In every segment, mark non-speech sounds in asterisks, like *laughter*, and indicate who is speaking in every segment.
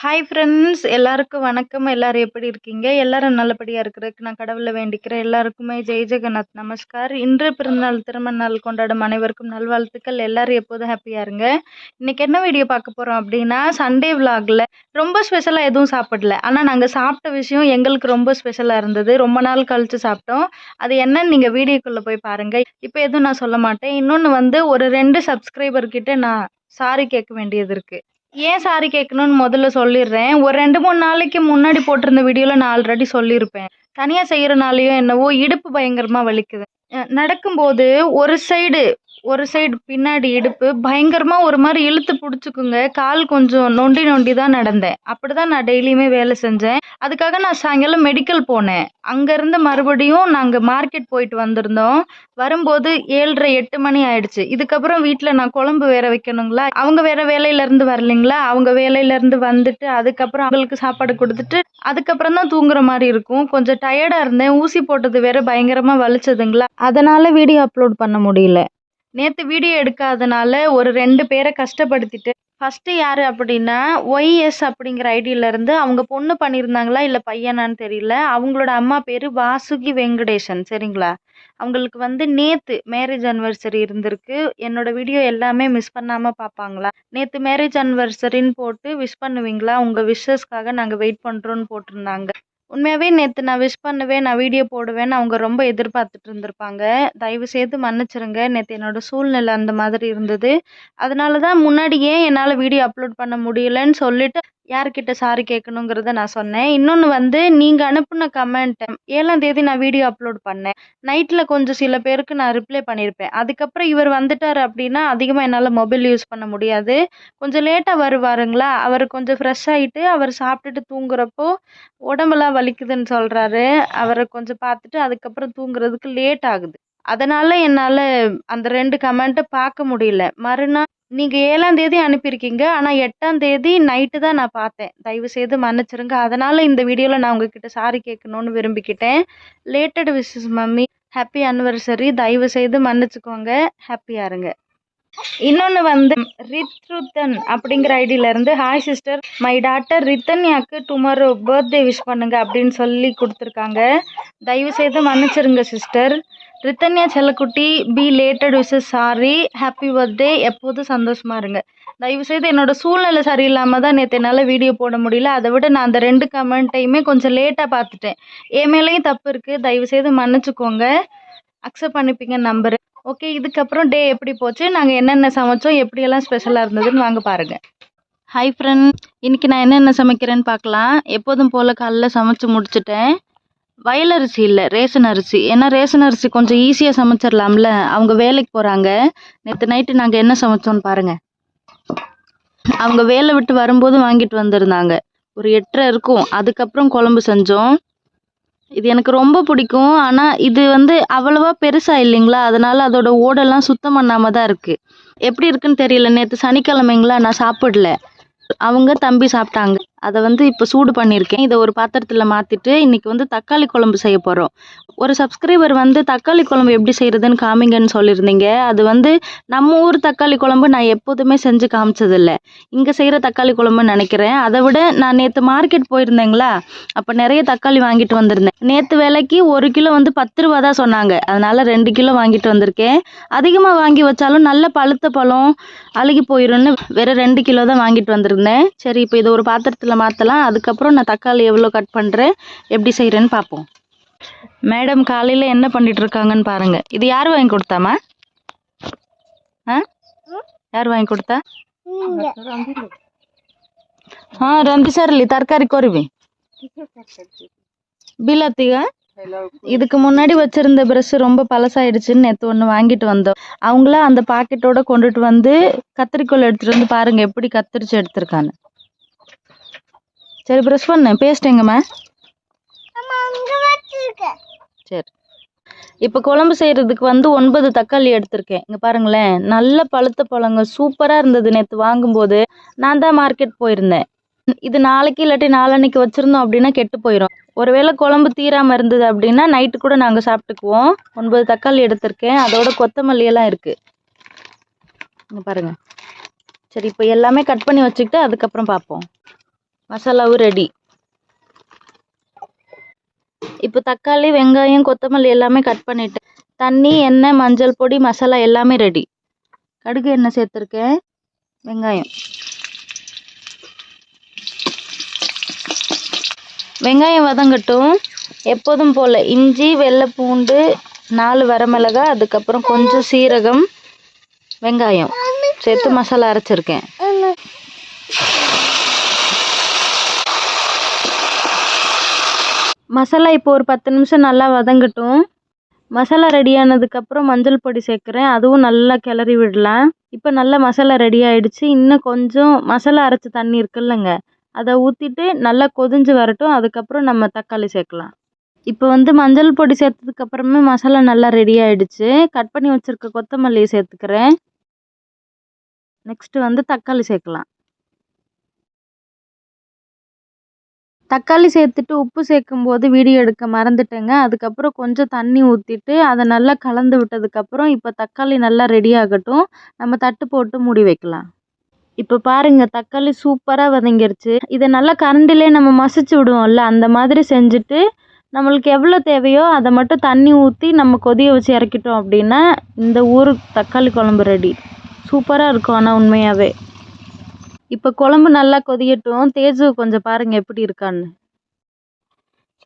Speaker 1: Hi friends எல்லாருக்கும் வணக்கம். எல்லாரும் எப்படி இருக்கீங்க? எல்லாரும் நல்லபடியாக இருக்கிறதுக்கு நான் கடவுளை வேண்டிக்கிறேன். எல்லாருக்குமே ஜெய் ஜெகநாத். நமஸ்கார். இன்று பிறந்தநாள் திருமண நாள் கொண்டாடும் அனைவருக்கும் நல்வாழ்த்துக்கள். எல்லாரும் எப்போதும் ஹாப்பியாக இருங்க. இன்றைக்கி என்ன வீடியோ பார்க்க போகிறோம் அப்படின்னா சண்டே விலாகில் ரொம்ப ஸ்பெஷலாக எதுவும் சாப்பிடல. ஆனால் நாங்கள் சாப்பிட்ட விஷயம் எங்களுக்கு ரொம்ப ஸ்பெஷலாக இருந்தது. ரொம்ப நாள் கழித்து சாப்பிட்டோம். அது என்னன்னு நீங்கள் வீடியோக்குள்ளே போய் பாருங்கள் இப்போ எதுவும் நான் சொல்ல மாட்டேன். இன்னொன்று வந்து ஒரு ரெண்டு சப்ஸ்கிரைபர்கிட்ட நான் சாரி கேட்க வேண்டியது இருக்குது ஏன் சாரி கேட்கணும்னு முதல்ல சொல்லிடுறேன். ஒரு ரெண்டு மூணு நாளைக்கு முன்னாடி போட்டிருந்த வீடியோவில் நான் ஆல்ரெடி சொல்லியிருப்பேன். தனியாக செய்கிறனாலையோ என்னவோ இடுப்பு பயங்கரமாக வலிக்குது. நடக்கும்போது ஒரு சைடு ஒரு சைடு பின்னாடி இடுப்பு. பயங்கரமாக ஒரு மாதிரி இழுத்து பிடிச்சிக்குங்க. கால் கொஞ்சம் நொண்டி நொண்டி தான் நடந்தேன். அப்படி தான் நான் டெய்லியுமே வேலை செஞ்சேன். அதுக்காக நான் சாயங்காலம் மெடிக்கல் போனேன். அங்கேருந்து மறுபடியும் நாங்கள் மார்க்கெட் போயிட்டு வந்திருந்தோம். வரும்போது ஏழரை எட்டு மணி ஆயிடுச்சு. இதுக்கப்புறம் வீட்டில் நான் குழம்பு வேற வைக்கணுங்களா? அவங்க வேற வேலையிலேருந்து வரலைங்களா? அவங்க வேலையிலேருந்து வந்துட்டு அதுக்கப்புறம் அவங்களுக்கு சாப்பாடு கொடுத்துட்டு அதுக்கப்புறம் தான் தூங்குற மாதிரி இருக்கும். கொஞ்சம் டயர்டாக இருந்தேன். ஊசி போட்டது வேற பயங்கரமாக வலிச்சதுங்களா? அதனால் வீடியோ அப்லோட் பண்ண முடியல. நேற்று வீடியோ எடுக்காதனால ஒரு ரெண்டு பேரை கஷ்டப்படுத்திட்டு ஃபஸ்ட்டு யார் அப்படின்னா ஒய்எஸ் அப்படிங்கிற ஐடியில இருந்து அவங்க பொண்ணு பண்ணியிருந்தாங்களா இல்லை பையனான்னு தெரியல. அவங்களோட அம்மா பேர் வாசுகி வெங்கடேசன் சரிங்களா? அவங்களுக்கு வந்து நேற்று மேரேஜ் அனிவர்சரி இருந்திருக்கு. என்னோட வீடியோ எல்லாமே மிஸ் பண்ணாமல் பார்ப்பாங்களா நேற்று மேரேஜ் அனிவர்சரின்னு போட்டு விஷ் பண்ணுவீங்களா? உங்கள் விஷஸ்க்காக நாங்கள் வெயிட் பண்ணுறோன்னு போட்டிருந்தாங்க. உண்மையாகவே நேற்று நான் விஷ் பண்ணுவேன் நான் வீடியோ போடுவேன்னு அவங்க ரொம்ப எதிர்பார்த்துட்டு இருந்திருப்பாங்க. தயவு செய்து மன்னிச்சிருங்க. நேற்று என்னோட சூழ்நிலை அந்த மாதிரி இருந்தது. அதனால தான் முன்னாடி ஏன் என்னால் வீடியோ அப்லோட் பண்ண முடியலன்னு சொல்லிட்டு யார்கிட்ட சாரி கேட்கணுங்கிறத நான் சொன்னேன். இன்னொன்று வந்து நீங்கள் அனுப்பின கமெண்ட் ஏழாம் தேதி நான் வீடியோ அப்லோட் பண்ணேன். நைட்டில் கொஞ்சம் சில பேருக்கு நான் ரிப்ளை பண்ணியிருப்பேன் அதுக்கப்புறம் இவர் வந்துட்டார் அப்படின்னா அதிகமாக என்னால் மொபைல் யூஸ் பண்ண முடியாது. கொஞ்சம் லேட்டாக வருவாருங்களா? அவர் கொஞ்சம் ஃப்ரெஷ் ஆகிட்டு அவர் சாப்பிட்டுட்டு தூங்குறப்போ உடம்பெல்லாம் வலிக்குதுன்னு சொல்கிறாரு அவரை கொஞ்சம் பார்த்துட்டு அதுக்கப்புறம் தூங்குறதுக்கு லேட் ஆகுது. அதனால் என்னால் அந்த ரெண்டு கமெண்ட்டை பார்க்க முடியல. மறுநாள் நீங்கள் ஏழாம் தேதி அனுப்பியிருக்கீங்க. ஆனால் எட்டாம் தேதி நைட்டு தான் நான் பார்த்தேன். தயவு செய்து மன்னிச்சிருங்க. அதனால் இந்த வீடியோவில் நான் உங்ககிட்ட சாரி கேட்கணும்னு விரும்பிக்கிட்டேன். Belated wishes mummy. Happy anniversary தயவு செய்து மன்னிச்சுக்கோங்க ஹாப்பியாக இருங்க. இன்னொன்று வந்து ரித்ருத்தன் அப்படிங்கிற ஐடியில இருந்து ஹாய் சிஸ்டர் மை டாட்டர் ரித்தன்யாக்கு டுமாரோ பர்த்டே விஷ் பண்ணுங்க அப்படின்னு சொல்லி கொடுத்துருக்காங்க. தயவு செய்து மன்னிச்சிருங்க சிஸ்டர் ரித்தன்யா செல்லக்குட்டி belated wishes sorry happy birthday எப்போதும் சந்தோஷமாக இருங்க. தயவு செய்து என்னோட சூழ்நிலை சரியில்லாமல் தான் நேற்று என்னால் வீடியோ போட முடியல. அதை விட நான் அந்த ரெண்டு கமெண்ட்டையுமே கொஞ்சம் லேட்டாக பார்த்துட்டேன். என் மேலேயும் தப்பு இருக்குது தயவு செய்து மன்னிச்சுக்கோங்க. அக்செப்ட் பண்ணிப்பீங்க நம்பர் ஓகே இதுக்கப்புறம் டே எப்படி போச்சு? நாங்கள் என்னென்ன சமைச்சோம்? எப்படியெல்லாம் ஸ்பெஷலாக இருந்ததுன்னு வாங்க பாருங்கள் ஹாய் ஃப்ரெண்ட் இன்றைக்கி நான் என்னென்ன சமைக்கிறேன்னு பார்க்கலாம். எப்போதும் போல் காலைல சமைச்சு முடிச்சிட்டேன். வயல் அரிசி இல்லை ரேஷன் அரிசி. ஏன்னா ரேஷன் அரிசி கொஞ்சம் ஈஸியாக சமைச்சிடலாம்ல அவங்க வேலைக்கு போகிறாங்க நேற்று நைட்டு நாங்கள் என்ன சமைச்சோன்னு பாருங்கள் அவங்க வேலை விட்டு வரும்போது வாங்கிட்டு வந்திருந்தாங்க. ஒரு எட்டரை இருக்கும். அதுக்கப்புறம் குழம்பு செஞ்சோம். இது எனக்கு ரொம்ப பிடிக்கும். ஆனால் இது வந்து அவ்வளவா பெருசாக இல்லைங்களா? அதனால அதோட ஓடெல்லாம் சுத்தம் பண்ணாமல் தான் இருக்குது எப்படி இருக்குன்னு தெரியல. நேற்று சனிக்கிழமைங்களா? நான் சாப்பிடல. அவங்க தம்பி சாப்பிட்டாங்க. அதை வந்து இப்போ சூடு பண்ணியிருக்கேன் இதை ஒரு பாத்திரத்தில் மாற்றிட்டு இன்றைக்கி வந்து தக்காளி குழம்பு செய்ய போகிறோம் ஒரு சப்ஸ்கிரைபர் வந்து தக்காளி குழம்பு எப்படி செய்கிறதுன்னு காமிங்கன்னு சொல்லியிருந்தீங்க அது வந்து நம்ம ஊர் தக்காளி குழம்பு நான் எப்போதுமே செஞ்சு காமிச்சதில்லை. இங்கே செய்கிற தக்காளி குழம்புன்னு நினைக்கிறேன். அதை விட நான் நேற்று மார்க்கெட் போயிருந்தேங்களா? அப்போ நிறைய தக்காளி வாங்கிட்டு வந்திருந்தேன். நேற்று விலைக்கு ஒரு கிலோ வந்து பத்து ரூபா தான் சொன்னாங்க. அதனால் ரெண்டு கிலோ வாங்கிட்டு வந்திருக்கேன். அதிகமாக வாங்கி வச்சாலும் நல்ல பழுத்த பழம் அழுகி போயிடும்னு வெறும் ரெண்டு கிலோ தான் வாங்கிட்டு வந்திருந்தேன். சரி இப்போ இதை ஒரு பாத்திரத்தில் மாற்றலாம் அதுக்கப்புறம் நான் தக்காளி எவ்வளோ கட் பண்ணுறேன் எப்படி செய்கிறேன்னு பார்ப்போம். மேடம் காலையில் என்ன பண்ணிட்டு இருக்காங்கன்னு பாருங்கள் இது யார் வாங்கி கொடுத்தாமா ஆ? யார் வாங்கி கொடுத்தா? ஆ ரந்தி రంపిసారులి தற்காரி కొరివి బిలతిగా இதுக்கு முன்னாடி வச்சிருந்த ப்ரெஷ் ரொம்ப பழசாயிடுச்சுன்னு நேற்று ஒன்று வாங்கிட்டு வந்தோம். அவங்கள அந்த பாக்கெட்டோட கொண்டுட்டு வந்து கத்திரிக்கோல் எடுத்துட்டு வந்து பாருங்க எப்படி கத்திரிச்சு எடுத்திருக்கான்னு. சரி ப்ரெஷ் பண்ணு. பேஸ்ட் எங்கம்மா சரி. இப்போ குழம்பு செய்கிறதுக்கு வந்து ஒன்பது தக்காளி எடுத்திருக்கேன். இங்கே பாருங்களேன். நல்ல பழுத்த பழங்க சூப்பராக இருந்தது நேற்று வாங்கும்போது. நான் தான் மார்க்கெட் போயிருந்தேன். இது நாளைக்கு இல்லாட்டி நாளன்னைக்கு வச்சுருந்தோம் அப்படின்னா கெட்டு போயிடும் ஒருவேளை குழம்பு தீராமல் இருந்தது அப்படின்னா நைட்டு கூட நாங்கள் சாப்பிட்டுக்குவோம். ஒன்பது தக்காளி எடுத்திருக்கேன். அதோட கொத்தமல்லி எல்லாம் இருக்குது இங்கே பாருங்கள் சரி இப்போ எல்லாமே கட் பண்ணி வச்சுக்கிட்டு அதுக்கப்புறம் பார்ப்போம். மசாலாவும் ரெடி இப்போ தக்காளி வெங்காயம் கொத்தமல்லி எல்லாமே கட் பண்ணிட்டேன் தண்ணி எண்ணெய் மஞ்சள் பொடி மசாலா எல்லாமே ரெடி கடுகு எண்ணெய் சேர்த்துருக்கேன். வெங்காயம். வெங்காயம் வதங்கட்டும். எப்போதும் போல் இஞ்சி வெள்ளை பூண்டு நாலு வரமிளகா அதுக்கப்புறம் கொஞ்சம் சீரகம் வெங்காயம். சேர்த்து மசாலா அரைச்சிருக்கேன். மசாலா இப்போ ஒரு பத்து நிமிஷம் நல்லா வதங்கட்டும். மசாலா ரெடி ஆனதுக்கப்புறம் மஞ்சள் பொடி சேர்க்குறேன். அதுவும் நல்லா கிளறி விடலாம். இப்போ நல்லா மசாலா ரெடி ஆகிடுச்சு இன்னும் கொஞ்சம் மசாலா அரைச்ச தண்ணி இருக்குல்லங்க. அதை ஊற்றிட்டு நல்லா கொதிஞ்சு வரட்டும். அதுக்கப்புறம் நம்ம தக்காளி சேர்க்கலாம். இப்போ வந்து மஞ்சள் பொடி சேர்த்ததுக்கு அப்புறமே மசாலா நல்லா ரெடி ஆகிடுச்சு கட் பண்ணி வச்சுருக்க கொத்தமல்லியை சேர்த்துக்கிறேன். நெக்ஸ்ட்டு வந்து தக்காளி சேர்க்கலாம். தக்காளி சேர்த்துட்டு உப்பு சேர்க்கும்போது வீடியோ எடுக்க மறந்துட்டேங்க. அதுக்கப்புறம் கொஞ்சம் தண்ணி ஊற்றிட்டு அதை நல்லா கலந்து விட்டதுக்கப்புறம் இப்போ தக்காளி நல்லா ரெடி ஆகட்டும். நம்ம தட்டு போட்டு மூடி வைக்கலாம். இப்போ பாருங்க தக்காளி சூப்பராக வதங்கிருச்சு. இதை நல்லா கரண்டிலே நம்ம மசிச்சு விடுவோம்ல அந்த மாதிரி செஞ்சுட்டு நம்மளுக்கு எவ்வளோ தேவையோ அதை மட்டும் தண்ணி ஊற்றி நம்ம கொதிய வச்சு இறக்கிட்டோம் அப்படின்னா இந்த ஊர் தக்காளி குழம்பு ரெடி சூப்பராக இருக்கும் ஆனால் உண்மையாகவே இப்போ குழம்பு நல்லா கொதியட்டும். தேஜு கொஞ்சம் பாருங்கள் எப்படி இருக்கான்னு.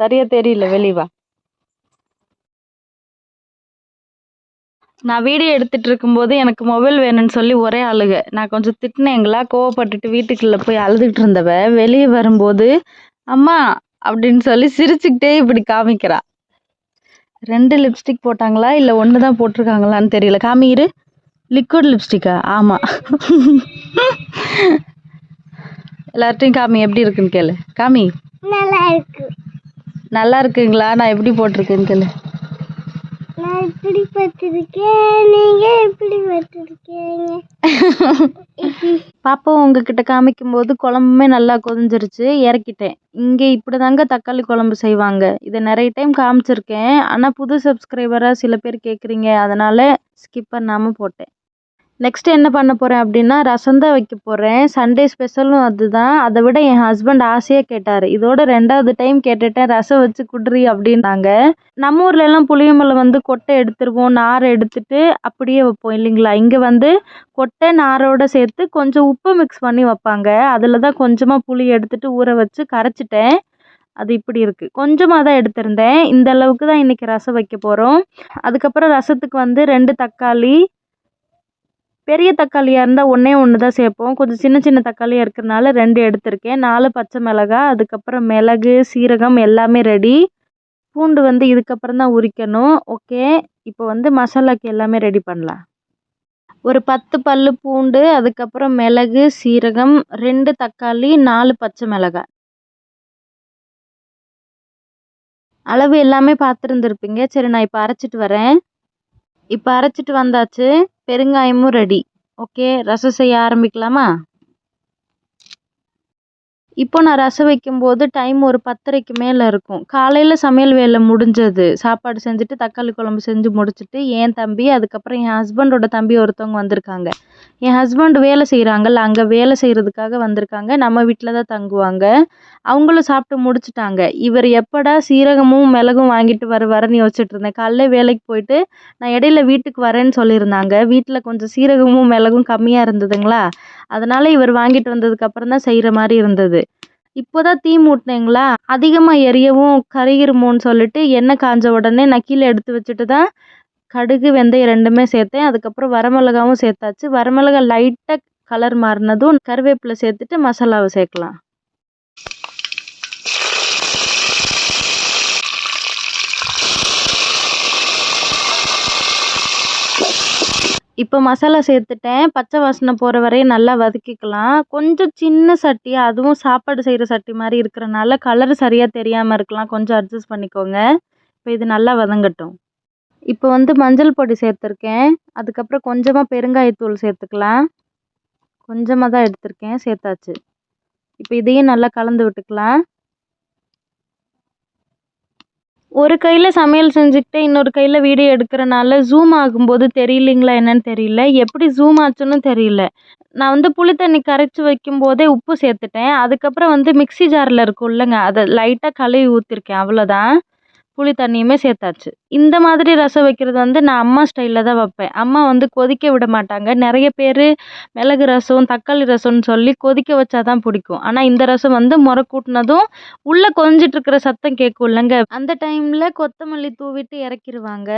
Speaker 1: சரியாக தெரியல வெளிவா நான் வீடியோ எடுத்துட்டு இருக்கும்போது எனக்கு மொபைல் வேணும்னு சொல்லி ஒரே அழுக. நான் கொஞ்சம் திட்டினேங்களா? கோவப்பட்டுட்டு வீட்டுக்குள்ளே போய் அழுதுகிட்டு இருந்தவ வெளியே வரும்போது அம்மா அப்படின்னு சொல்லி சிரிச்சுக்கிட்டே இப்படி காமிக்கிறா. ரெண்டு லிப்ஸ்டிக் போட்டாங்களா? இல்லை ஒன்று தான் போட்டிருக்காங்களான்னு தெரியல. காமிரு லிக்விட் லிப்ஸ்டிக்கா? ஆமாம் எல்லார்ட்டையும் காமி எப்படி இருக்குன்னு கேளு. காமி.
Speaker 2: நல்லா இருக்கு.
Speaker 1: நல்லா இருக்குங்களா? நான் எப்படி போட்டிருக்கேன்னு கேளு.
Speaker 2: நான் இப்படி பார்த்துருக்கேன் நீங்க இப்படி பார்த்துருக்கீங்க.
Speaker 1: பாப்பா உங்ககிட்ட காமிக்கும்போது குழம்புமே நல்லா கொதிஞ்சிருச்சு இறக்கிட்டேன். இங்கே இப்படி தாங்க தக்காளி குழம்பு செய்வாங்க. இதை நிறைய டைம் காமிச்சிருக்கேன். ஆனால் புது சப்ஸ்கிரைபராக சில பேர் கேட்குறீங்க அதனால் ஸ்கிப் பண்ணாமல் போட்டேன். நெக்ஸ்ட் என்ன பண்ண போகிறேன் அப்படின்னா ரசம் தான் வைக்க போகிறேன் சண்டே ஸ்பெஷலும் அதுதான். அதை விட என் ஹஸ்பண்ட் ஆசையாக கேட்டார். இதோட ரெண்டாவது டைம் கேட்டுட்டேன். ரசம் வச்சு குடுறி அப்படின்னாங்க. நம்ம ஊர்ல எல்லாம் புளியமலை வந்து கொட்டை எடுத்துருவோம். நார் எடுத்துட்டு அப்படியே வைப்போம் இல்லைங்களா? இங்கே வந்து கொட்டை நாரோட சேர்த்து கொஞ்சம் உப்பு மிக்ஸ் பண்ணி வைப்பாங்க. அதில் தான் கொஞ்சமாக புளி எடுத்துட்டு ஊற வச்சு கரைச்சிட்டேன். அது இப்படி இருக்குது கொஞ்சமாக தான் எடுத்திருந்தேன். இந்த அளவுக்கு தான் இன்றைக்கி ரசம் வைக்க போகிறோம் அதுக்கப்புறம் ரசத்துக்கு வந்து ரெண்டு தக்காளி பெரிய தக்காளியாக இருந்தால் ஒன்றே ஒன்று தான் சேர்ப்போம். கொஞ்சம் சின்ன சின்ன தக்காளியாக இருக்கிறனால ரெண்டு எடுத்திருக்கேன். நாலு பச்சை மிளகா அதுக்கப்புறம் மிளகு சீரகம் எல்லாமே ரெடி பூண்டு வந்து இதுக்கப்புறம் தான் உரிக்கணும். ஓகே இப்போ வந்து மசாலாக்கு எல்லாமே ரெடி பண்ணலாம். ஒரு பத்து பல் பூண்டு அதுக்கப்புறம் மிளகு சீரகம் ரெண்டு தக்காளி நாலு பச்சை மிளகாய். அளவு எல்லாமே பார்த்துருந்துருப்பீங்க. சரி நான் இப்போ அரைச்சிட்டு வரேன். இப்போ அரைச்சிட்டு வந்தாச்சு. பெருங்காயமும் ரெடி ஓகே ரசம் செய்ய ஆரம்பிக்கலாமா? இப்போ நான் ரசம் வைக்கும்போது டைம் ஒரு பத்தரைக்கு மேலே இருக்கும். காலையில் சமையல் வேலை முடிஞ்சது. சாப்பாடு செஞ்சுட்டு தக்காளி குழம்பு செஞ்சு முடிச்சுட்டு என் தம்பி அதுக்கப்புறம் என் ஹஸ்பண்டோட தம்பி ஒருத்தவங்க வந்திருக்காங்க. என் ஹஸ்பண்ட் வேலை செய்கிறாங்கல்ல அங்கே வேலை செய்கிறதுக்காக வந்திருக்காங்க. நம்ம வீட்டில் தான் தங்குவாங்க. அவங்களும் சாப்பிட்டு முடிச்சுட்டாங்க. இவர் எப்படா சீரகமும் மிளகும் வாங்கிட்டு வருவாருன்னு யோசிச்சுட்டு இருந்தேன். காலைல வேலைக்கு போயிட்டு நான் இடையில வீட்டுக்கு வரேன்னு சொல்லியிருந்தாங்க. வீட்டில் கொஞ்சம் சீரகமும் மிளகும் கம்மியாக இருந்ததுங்களா? அதனால் இவர் வாங்கிட்டு வந்ததுக்கப்புறம் தான் செய்கிற மாதிரி இருந்தது. இப்போதான் தீ மூட்டினேங்களா? அதிகமாக எரியவும் கருகிருமோன்னு சொல்லிட்டு எண்ணெய் காஞ்ச உடனே நான் கீழே எடுத்து வச்சுட்டு தான் கடுகு வெந்தயம் ரெண்டுமே சேர்த்தேன். அதுக்கப்புறம் வரமிளகாவும் சேர்த்தாச்சு. வரமிளகா லைட்டாக கலர் மாறினதும் கருவேப்பிலை சேர்த்துட்டு மசாலாவை சேர்க்கலாம். இப்போ மசாலா சேர்த்துட்டேன். பச்சை வாசனை போகிற வரையும் நல்லா வதக்கிக்கலாம். கொஞ்சம் சின்ன சட்டி அதுவும் சாப்பாடு செய்கிற சட்டி மாதிரி இருக்கிறனால கலர் சரியாக தெரியாமல் இருக்கலாம். கொஞ்சம் அட்ஜஸ்ட் பண்ணிக்கோங்க. இப்போ இது நல்லா வதங்கட்டும். இப்போ வந்து மஞ்சள் பொடி சேர்த்துருக்கேன். அதுக்கப்புறம் கொஞ்சமாக பெருங்காயத்தூள் சேர்த்துக்கலாம். கொஞ்சமாக தான் எடுத்திருக்கேன் சேர்த்தாச்சு. இப்போ இதையும் நல்லா கலந்து விட்டுக்கலாம். ஒரு கையில் சமையல் செஞ்சுக்கிட்டே இன்னொரு கையில் வீடியோ எடுக்கிறனால ஜூம் ஆகும்போது தெரியலிங்களா என்னன்னு தெரியல. எப்படி ஜூம் ஆச்சுன்னு தெரியல. நான் வந்து புளி தண்ணி கரைச்சி வைக்கும்போதே உப்பு சேர்த்துட்டேன். அதுக்கப்புறம் வந்து மிக்ஸி ஜாரில் இருக்கும் இல்லைங்க அதை லைட்டாக கழுவி ஊற்றிருக்கேன் அவ்வளோதான் புளி தண்ணியுமே சேர்த்தாச்சு. இந்த மாதிரி ரசம் வைக்கிறது வந்து நான் அம்மா ஸ்டைலில் தான் வைப்பேன். அம்மா வந்து கொதிக்க விட மாட்டாங்க. நிறைய பேர் மிளகு ரசம் தக்காளி ரசம்னு சொல்லி கொதிக்க வச்சா தான் பிடிக்கும். ஆனால் இந்த ரசம் வந்து முறை கூட்டினதும் உள்ளே கொஞ்சிட்டு இருக்கிற சத்தம் கேட்கும் இல்லைங்க அந்த டைமில் கொத்தமல்லி தூவிட்டு இறக்கிடுவாங்க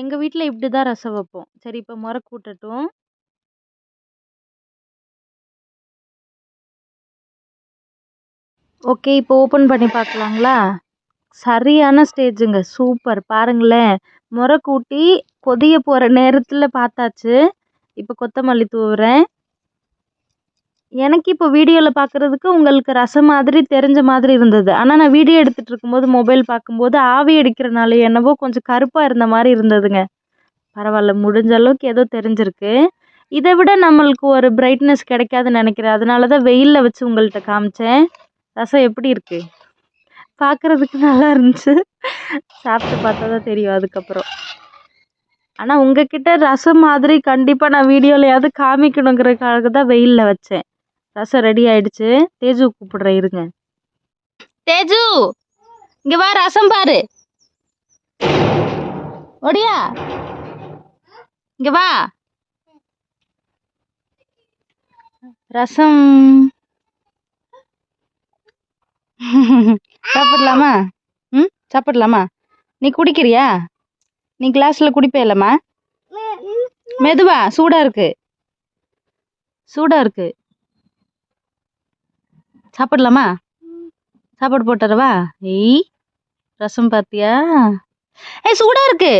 Speaker 1: எங்கள் வீட்டில் இப்படி தான் ரசம் வைப்போம். சரி இப்போ முறை கூட்டட்டும். ஓகே இப்போ ஓப்பன் பண்ணி பார்க்கலாங்களா? சரியான ஸ்டேஜுங்க. சூப்பர். பாருங்களேன். முறை கூட்டி கொதிய போகிற நேரத்தில் பார்த்தாச்சு இப்போ கொத்தமல்லி தூவுறேன். எனக்கு இப்போ வீடியோவில் பார்க்குறதுக்கு உங்களுக்கு ரசம் மாதிரி தெரிஞ்ச மாதிரி இருந்தது. ஆனால் நான் வீடியோ எடுத்துகிட்டு இருக்கும்போது மொபைல் பார்க்கும்போது ஆவி அடிக்கிறனால என்னவோ கொஞ்சம் கருப்பாக இருந்த மாதிரி இருந்ததுங்க. பரவாயில்ல. முடிஞ்ச அளவுக்கு ஏதோ தெரிஞ்சிருக்கு. இதை விட நம்மளுக்கு ஒரு பிரைட்னஸ் கிடைக்காதுன்னு நினைக்கிறேன். அதனால தான் வெயிலில் வச்சு உங்கள்கிட்ட காமிச்சேன். ரசம் எப்படி இருக்குது பார்க்குறதுக்கு நல்லா இருந்துச்சு. சாப்பிட்டு பார்த்தா தான் தெரியும் அதுக்கப்புறம். ஆனால் உங்ககிட்ட ரசம் மாதிரி கண்டிப்பாக நான் வீடியோலையாவது காமிக்கணுங்கிறதுக்காக தான் வெயிலில் வச்சேன். ரசம் ரெடி ஆயிடுச்சு. தேஜு கூப்பிடுறேன் இருங்க. தேஜு இங்கே வா ரசம் பாரு. ஒடியா இங்கே வா. ரசம் சாப்பிடலாமா ம் சாப்பிடலாமா? நீ குடிக்கிறியா? நீ கிளாஸில் குடிப்பேலம்மா மெதுவா சூடாக இருக்கு. சூடாக இருக்கு. சாப்பிடலாமா? சாப்பாடு போட்டுறவா ஏய் ரசம் பாத்தியா? ஏய் சூடாக இருக்கு.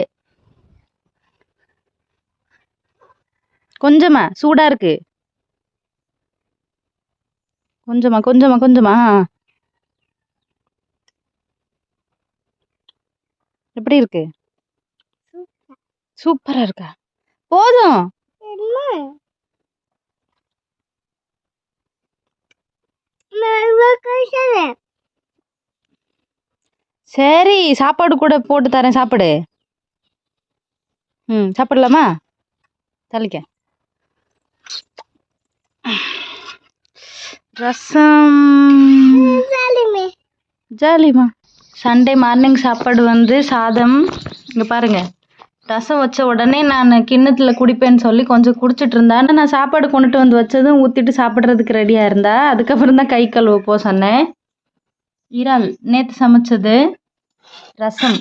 Speaker 1: கொஞ்சமா சூடாக இருக்கு. கொஞ்சமா கொஞ்சமா கொஞ்சமா. எப்படி இருக்கு? சூப்பரா. இருக்கா? போதும். சரி சாப்பாடு கூட போட்டு தரேன் சாப்பிடு. ம் சாப்பிடலாமா? தள்ளிக்க ரசம். ஜாலிமா. சண்டே மார்னிங் சாப்பாடு வந்து சாதம். இங்கே பாருங்க. ரசம் வச்ச உடனே நான் கிண்ணத்தில் குடிப்பேன்னு சொல்லி கொஞ்சம் குடிச்சிட்டு இருந்தேன். ஆனால் நான் சாப்பாடு கொண்டுட்டு வந்து வச்சதும் ஊற்றிட்டு சாப்பிட்றதுக்கு ரெடியாக இருந்தா. அதுக்கப்புறம் தான் கை கழுவ போ சொன்னேன். இறால் நேற்று சமைச்சது ரசம்.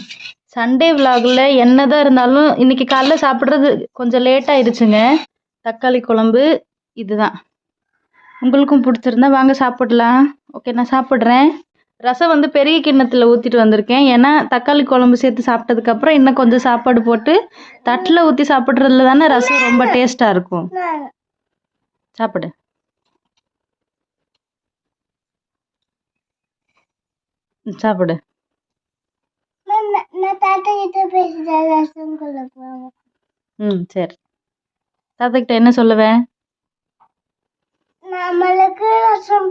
Speaker 1: சண்டே விலாகில் என்னதான் இருந்தாலும் இன்னைக்கு காலைல சாப்பிட்றது கொஞ்சம் லேட் ஆயிடுச்சுங்க. தக்காளி குழம்பு இதுதான். உங்களுக்கும் பிடிச்சிருந்தா வாங்க சாப்பிடலாம். ஓகே நான் சாப்பிட்றேன். ரசம் வந்து பெரிய கிண்ணத்தில் ஊற்றிட்டு வந்திருக்கேன். ஏன்னா தக்காளி குழம்பு சேர்த்து சாப்பிட்டதுக்கப்புறம் இன்னும் கொஞ்சம் சாப்பாடு போட்டு தட்டில் ஊற்றி சாப்பிட்றதுல தானே ரசம் ரொம்ப டேஸ்ட்டாக இருக்கும். சாப்பிடு. ம், சாப்பிடு.
Speaker 2: தாத்தா கிட்ட
Speaker 1: ம் சரி. என்ன சொல்லுவேன்
Speaker 2: நம்மளுக்கு ரசம்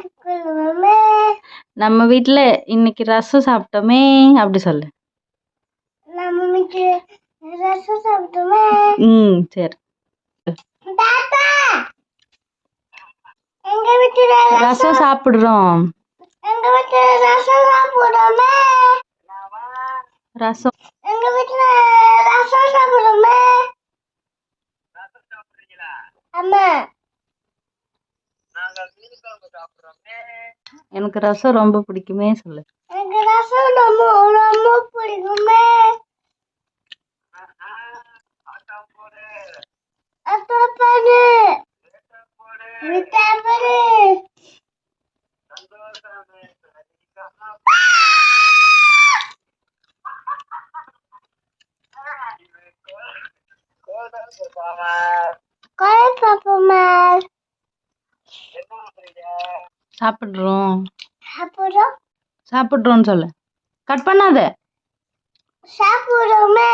Speaker 1: நம்ம வீட்டில் இன்னைக்கு ரசம் சாப்பிட்டோமே அப்படி சொல்லு.
Speaker 2: நம்ம ரசம் சாப்பிட்டோமே.
Speaker 1: ம் சரி.
Speaker 2: தாத்தா! எங்க வீட்டு
Speaker 1: ரசம் சாப்பிட்றோம்.
Speaker 2: எங்க வீட்டு ரசம் சாப்பிடுவோமே
Speaker 1: ரசம்.
Speaker 2: எங்க வீட்டுல ரசம் சாப்பிடுவோமே ஆமா
Speaker 1: எனக்கு ரசம் ரொம்ப பிடிக்குமே சொல்லு.
Speaker 2: எனக்கு ரசம் ரொம்ப ரொம்ப பிடிக்குமே. அத்தா பாரு விட்டா பாரு கோழி பாப்போமா?
Speaker 1: சாப்பிட்றோம்.
Speaker 2: சாப்பிடுறோம்.
Speaker 1: சாப்பிட்றோன்னு சொல்லு. கட் பண்ணாத.
Speaker 2: சாப்பிடுறோமே.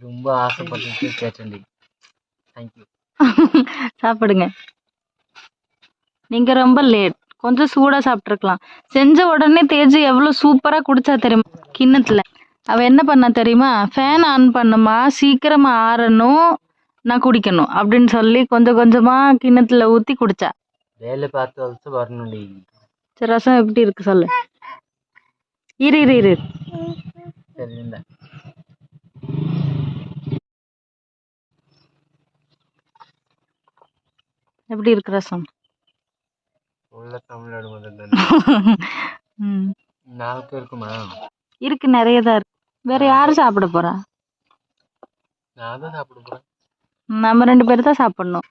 Speaker 3: ரொம்ப ஆசைப்பட்டு தேங்க்யூ *laughs*
Speaker 1: சாப்பிடுங்க. நீங்கள் ரொம்ப லேட் கொஞ்சம் சூடாக சாப்பிட்ருக்கலாம் செஞ்ச உடனே தேஜு எவ்வளோ சூப்பராக குடிச்சா தெரியுமா? கிண்ணத்தில். அவள் என்ன பண்ணா தெரியுமா? ஃபேன் ஆன் பண்ணுமா? சீக்கிரமாக ஆறணும் நான் குடிக்கணும் அப்படின்னு சொல்லி கொஞ்சம் கொஞ்சமாக கிண்ணத்தில் ஊற்றி குடிச்சா.
Speaker 3: வேலை பார்த்து வச்சு வரணும்டி
Speaker 1: சரி ரசம் எப்படி இருக்கு சொல்லு. இரு இரு இரு. எப்படி இருக்கு ரசம்?
Speaker 3: உள்ள தமிழ்நாடு *laughs* நாளுக்கு இருக்குமா?
Speaker 1: இருக்கு நிறைய தான் இருக்கு. வேற யாரு சாப்பிட போறா?
Speaker 3: நான் தான் சாப்பிட போறேன்.
Speaker 1: நம்ம ரெண்டு பேரும் தான் சாப்பிடணும்.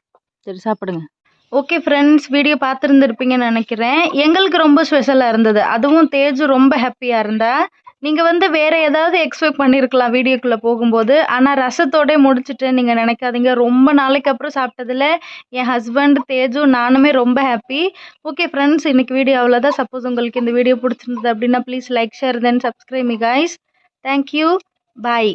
Speaker 1: சரி சாப்பிடுங்க. ஓகே ஃப்ரெண்ட்ஸ் வீடியோ பார்த்துருந்துருப்பீங்கன்னு நினைக்கிறேன். எங்களுக்கு ரொம்ப ஸ்பெஷலாக இருந்தது. அதுவும் தேஜு ரொம்ப ஹாப்பியாக இருந்தா. நீங்கள் வந்து வேறு ஏதாவது எக்ஸ்பெக்ட் பண்ணியிருக்கலாம் வீடியோக்குள்ளே போகும்போது. ஆனால் ரசத்தோடே முடிச்சுட்டு நீங்கள் நினைக்காதீங்க. ரொம்ப நாளைக்கு அப்புறம் சாப்பிட்டதில் என் ஹஸ்பண்ட் தேஜு நானுமே ரொம்ப ஹாப்பி ஓகே ஃப்ரெண்ட்ஸ் இன்னைக்கு வீடியோ அவ்வளோதான் சப்போஸ் உங்களுக்கு இந்த வீடியோ பிடிச்சிருந்தது அப்படின்னா please like share then subscribe me guys thank you bye